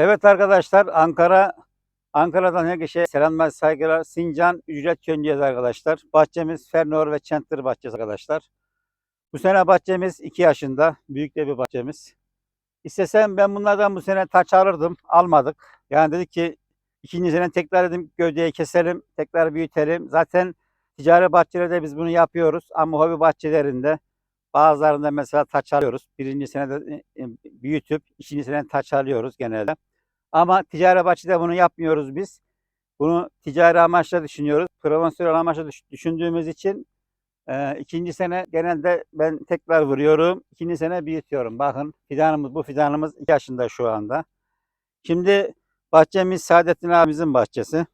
Evet arkadaşlar Ankara Ankara'dan herkese selamlar saygılar. Sincan Ücret Köyü'ndeyiz arkadaşlar. Bahçemiz Fernor ve Center bahçesi arkadaşlar. Bu sene bahçemiz 2 yaşında. Büyük de bir bahçemiz. İstesem ben bunlardan bu sene taç alırdım. Almadık. Yani dedik ki ikinci sene tekrar dedim gövdeyi keselim. Tekrar büyütelim. Zaten ticari bahçelerde biz bunu yapıyoruz. Ama hobi bahçelerinde bazılarında mesela taç alıyoruz. Birinci senede e, büyütüp ikinci sene taç alıyoruz genelde. Ama ticari bahçede bunu yapmıyoruz biz. Bunu ticari amaçla düşünüyoruz. Profesyonel amaçla düş- düşündüğümüz için e, ikinci sene genelde ben tekrar vuruyorum. İkinci sene büyütüyorum. Bakın fidanımız bu fidanımız 2 yaşında şu anda. Şimdi bahçemiz Saadettin abimizin bahçesi.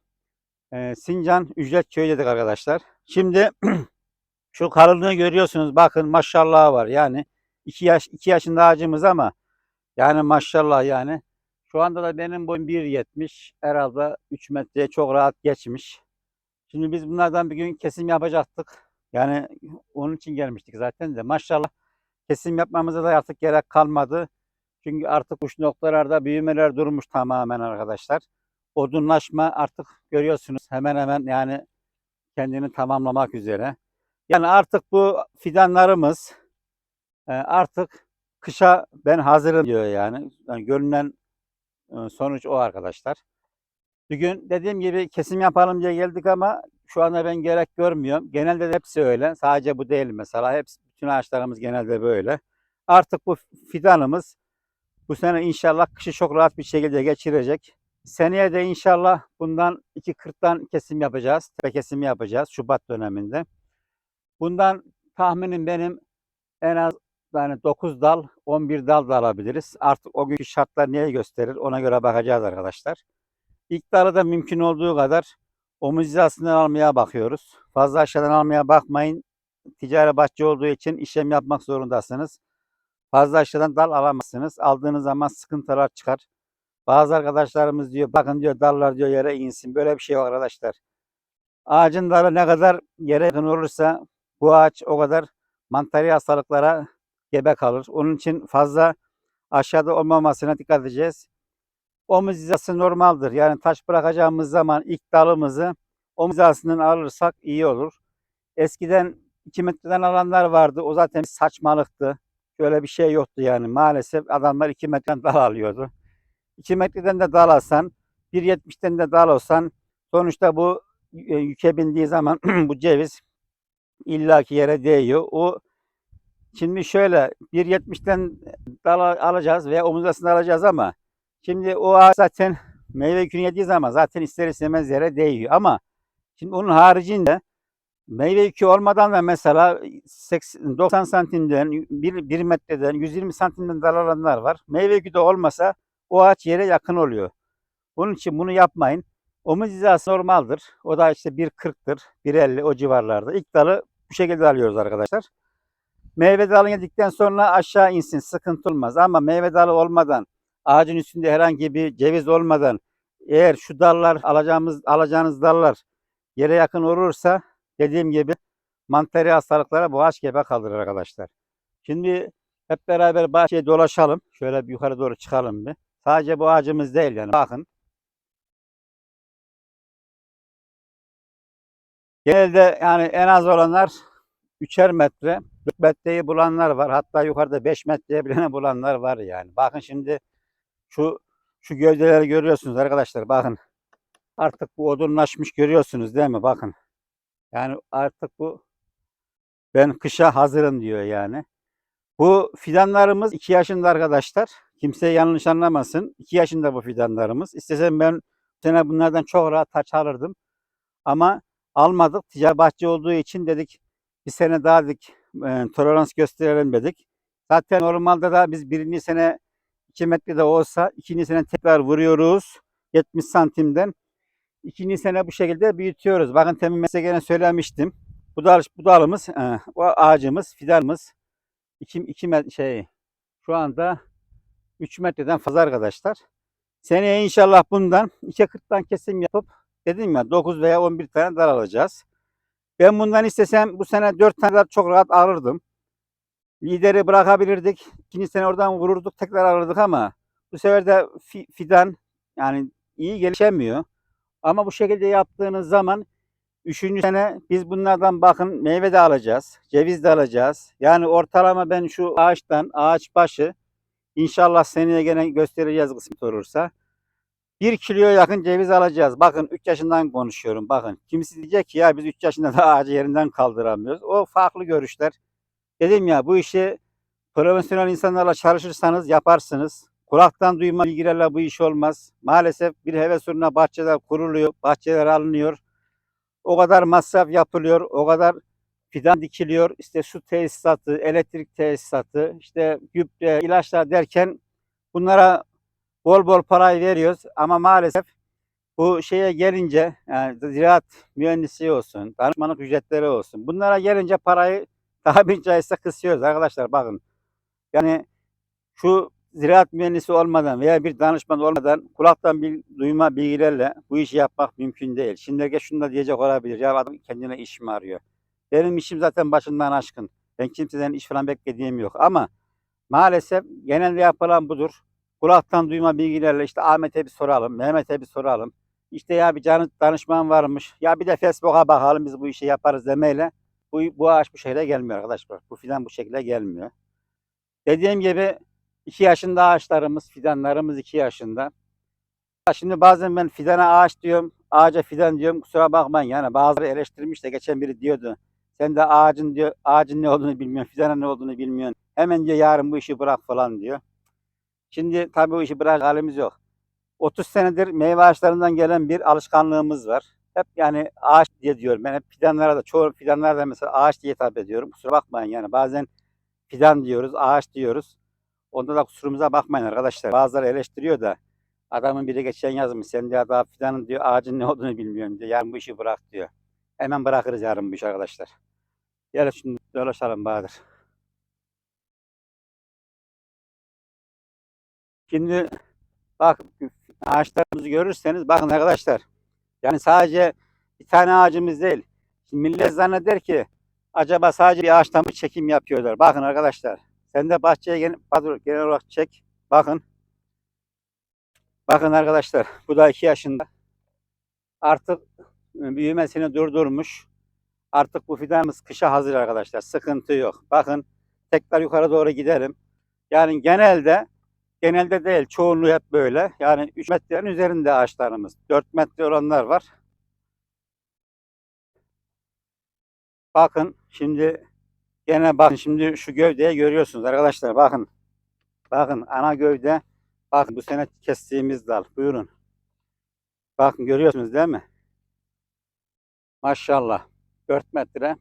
E, Sincan Ücret Köyü dedik arkadaşlar. Şimdi şu kalınlığı görüyorsunuz. Bakın maşallah var. Yani 2 yaş 2 yaşında ağacımız ama yani maşallah yani. Şu anda da benim boyum 1.70. Herhalde 3 metreye çok rahat geçmiş. Şimdi biz bunlardan bir gün kesim yapacaktık. Yani onun için gelmiştik zaten de. Maşallah kesim yapmamıza da artık gerek kalmadı. Çünkü artık uç noktalarda büyümeler durmuş tamamen arkadaşlar. Odunlaşma artık görüyorsunuz hemen hemen yani kendini tamamlamak üzere. Yani artık bu fidanlarımız e, artık kışa ben hazırım diyor yani. yani görünen sonuç o arkadaşlar. Bugün dediğim gibi kesim yapalım diye geldik ama şu anda ben gerek görmüyorum. Genelde de hepsi öyle. Sadece bu değil mesela. Hepsi, bütün ağaçlarımız genelde böyle. Artık bu fidanımız bu sene inşallah kışı çok rahat bir şekilde geçirecek. Seneye de inşallah bundan 2.40'tan kesim yapacağız. Tepe kesimi yapacağız Şubat döneminde. Bundan tahminim benim en az yani 9 dal, 11 dal da alabiliriz. Artık o günkü şartlar neyi gösterir ona göre bakacağız arkadaşlar. İlk dalı da mümkün olduğu kadar omuz hizasından almaya bakıyoruz. Fazla aşağıdan almaya bakmayın. Ticari bahçe olduğu için işlem yapmak zorundasınız. Fazla aşağıdan dal alamazsınız. Aldığınız zaman sıkıntılar çıkar. Bazı arkadaşlarımız diyor bakın diyor dallar diyor yere insin. Böyle bir şey var arkadaşlar. Ağacın dalı ne kadar yere yakın olursa bu ağaç o kadar mantarı hastalıklara gebe kalır. Onun için fazla aşağıda olmamasına dikkat edeceğiz. Omuz hizası normaldir. Yani taş bırakacağımız zaman ilk dalımızı omuz hizasından alırsak iyi olur. Eskiden 2 metreden alanlar vardı. O zaten saçmalıktı. Şöyle bir şey yoktu yani. Maalesef adamlar 2 metreden dal alıyordu. 2 metreden de dal alsan, 1.70'ten de dal olsan sonuçta bu e, yüke bindiği zaman bu ceviz illaki yere değiyor. O şimdi şöyle 1.70'ten dal alacağız veya omuzlasını alacağız ama şimdi o ağaç zaten meyve yükünü yediği zaman zaten ister istemez yere değiyor. Ama şimdi onun haricinde meyve yükü olmadan da mesela 80, 90 santimden 1, 1 metreden 120 santimden dal alanlar var. Meyve yükü de olmasa o ağaç yere yakın oluyor. Bunun için bunu yapmayın. Omuz hizası normaldir. O da işte 1.40'tır, 1.50 o civarlarda. İlk dalı bu şekilde alıyoruz arkadaşlar. Meyve dalı yedikten sonra aşağı insin sıkıntı olmaz. Ama meyve dalı olmadan, ağacın üstünde herhangi bir ceviz olmadan eğer şu dallar alacağımız alacağınız dallar yere yakın olursa dediğim gibi mantarı hastalıklara bu ağaç gebe kalır arkadaşlar. Şimdi hep beraber bahçeye dolaşalım. Şöyle bir yukarı doğru çıkalım bir. Sadece bu ağacımız değil yani. Bakın. Genelde yani en az olanlar 3'er metre, 4 metreyi bulanlar var. Hatta yukarıda 5 metreye bile bulanlar var yani. Bakın şimdi şu şu gövdeleri görüyorsunuz arkadaşlar. Bakın. Artık bu odunlaşmış görüyorsunuz değil mi? Bakın. Yani artık bu ben kışa hazırım diyor yani. Bu fidanlarımız 2 yaşında arkadaşlar. Kimse yanlış anlamasın. 2 yaşında bu fidanlarımız. İstesem ben sene bunlardan çok rahat taç alırdım. Ama almadık. Ticari bahçe olduğu için dedik bir sene daha dedik e, tolerans gösterelim dedik. Zaten normalde da biz birinci sene 2 metrede olsa ikinci sene tekrar vuruyoruz 70 santimden. İkinci sene bu şekilde büyütüyoruz. Bakın temin size söylemiştim. Bu dal, bu dalımız, e, bu ağacımız, fidanımız 2, 2 metre şey şu anda 3 metreden fazla arkadaşlar. Seneye inşallah bundan 2.40'dan kesim yapıp dedim ya 9 veya 11 tane dal alacağız. Ben bundan istesem bu sene 4 tane dal çok rahat alırdım. Lideri bırakabilirdik. İkinci sene oradan vururduk tekrar alırdık ama bu sefer de fi- fidan yani iyi gelişemiyor. Ama bu şekilde yaptığınız zaman üçüncü sene biz bunlardan bakın meyve de alacağız. Ceviz de alacağız. Yani ortalama ben şu ağaçtan ağaç başı inşallah seneye gene göstereceğiz kısmet olursa. 1 kiloya yakın ceviz alacağız. Bakın 3 yaşından konuşuyorum. Bakın kimisi diyecek ki ya biz 3 yaşında da ağacı yerinden kaldıramıyoruz. O farklı görüşler. Dedim ya bu işi profesyonel insanlarla çalışırsanız yaparsınız. Kulaktan duyma bilgilerle bu iş olmaz. Maalesef bir heves uğruna bahçeler kuruluyor, bahçeler alınıyor. O kadar masraf yapılıyor, o kadar fidan dikiliyor. İşte su tesisatı, elektrik tesisatı, işte gübre, ilaçlar derken bunlara bol bol parayı veriyoruz. Ama maalesef bu şeye gelince yani ziraat mühendisi olsun, danışmanlık ücretleri olsun. Bunlara gelince parayı tabiri caizse kısıyoruz arkadaşlar bakın. Yani şu ziraat mühendisi olmadan veya bir danışman olmadan kulaktan bil, duyma bilgilerle bu işi yapmak mümkün değil. Şimdi şunu da diyecek olabilir. Ya adam kendine iş mi arıyor? Benim işim zaten başından aşkın. Ben kimseden iş falan beklediğim yok. Ama maalesef genelde yapılan budur. Kulaktan duyma bilgilerle işte Ahmet'e bir soralım, Mehmet'e bir soralım. İşte ya bir canı danışman varmış. Ya bir de Facebook'a bakalım biz bu işi yaparız demeyle bu, bu ağaç bu şekilde gelmiyor arkadaşlar. Bu fidan bu şekilde gelmiyor. Dediğim gibi 2 yaşında ağaçlarımız, fidanlarımız 2 yaşında. Şimdi bazen ben fidana ağaç diyorum, ağaca fidan diyorum. Kusura bakmayın yani bazıları eleştirmiş de geçen biri diyordu. Sen de ağacın diyor, ağacın ne olduğunu bilmiyorsun, fidanın ne olduğunu bilmiyorsun. Hemen diyor yarın bu işi bırak falan diyor. Şimdi tabii bu işi bırak halimiz yok. 30 senedir meyve ağaçlarından gelen bir alışkanlığımız var. Hep yani ağaç diye diyorum. Ben hep fidanlara da çoğu fidanlara da mesela ağaç diye hitap ediyorum. Kusura bakmayın yani bazen fidan diyoruz, ağaç diyoruz. Onda da kusurumuza bakmayın arkadaşlar. Bazıları eleştiriyor da adamın biri geçen yazmış. Sen diyor daha fidanın diyor ağacın ne olduğunu bilmiyorsun diyor. Yarın bu işi bırak diyor. Hemen bırakırız yarın bu işi arkadaşlar. Gel şimdi dolaşalım Bahadır. Şimdi bak ağaçlarımızı görürseniz bakın arkadaşlar. Yani sadece bir tane ağacımız değil. Şimdi millet zanneder ki acaba sadece bir ağaçtan mı çekim yapıyorlar? Bakın arkadaşlar. Sen de bahçeye genel, pardon, genel olarak çek. Bakın. Bakın arkadaşlar. Bu da iki yaşında. Artık büyümesini durdurmuş. Artık bu fidanımız kışa hazır arkadaşlar. Sıkıntı yok. Bakın tekrar yukarı doğru gidelim. Yani genelde genelde değil çoğunluğu hep böyle. Yani 3 metrenin üzerinde ağaçlarımız. 4 metre olanlar var. Bakın şimdi gene bakın şimdi şu gövdeyi görüyorsunuz arkadaşlar bakın. Bakın ana gövde bakın bu sene kestiğimiz dal. Buyurun. Bakın görüyorsunuz değil mi? Maşallah. 4 metre.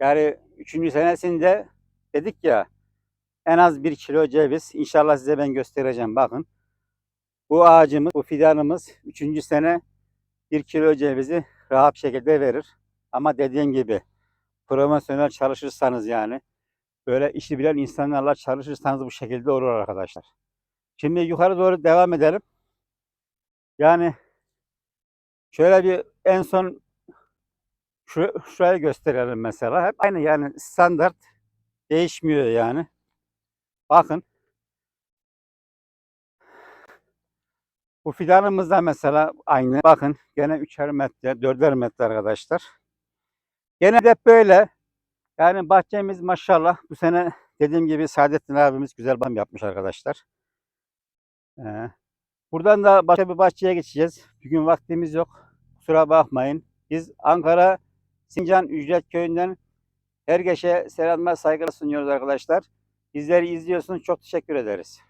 Yani 3. senesinde dedik ya en az 1 kilo ceviz. İnşallah size ben göstereceğim. Bakın. Bu ağacımız, bu fidanımız 3. sene 1 kilo cevizi rahat şekilde verir. Ama dediğim gibi profesyonel çalışırsanız yani böyle işi bilen insanlarla çalışırsanız bu şekilde olur arkadaşlar. Şimdi yukarı doğru devam edelim. Yani şöyle bir en son şu, şurayı gösterelim mesela. Hep aynı yani standart değişmiyor yani. Bakın. Bu fidanımız da mesela aynı. Bakın gene 3'er metre, 4'er metre arkadaşlar. Gene de böyle. Yani bahçemiz maşallah bu sene dediğim gibi Saadettin abimiz güzel bam yapmış arkadaşlar. Ee, buradan da başka bir bahçeye geçeceğiz. Bugün vaktimiz yok. Kusura bakmayın. Biz Ankara Sincan Ücret Köyü'nden herkese selamlar, saygılar sunuyoruz arkadaşlar. Bizleri izliyorsunuz. Çok teşekkür ederiz.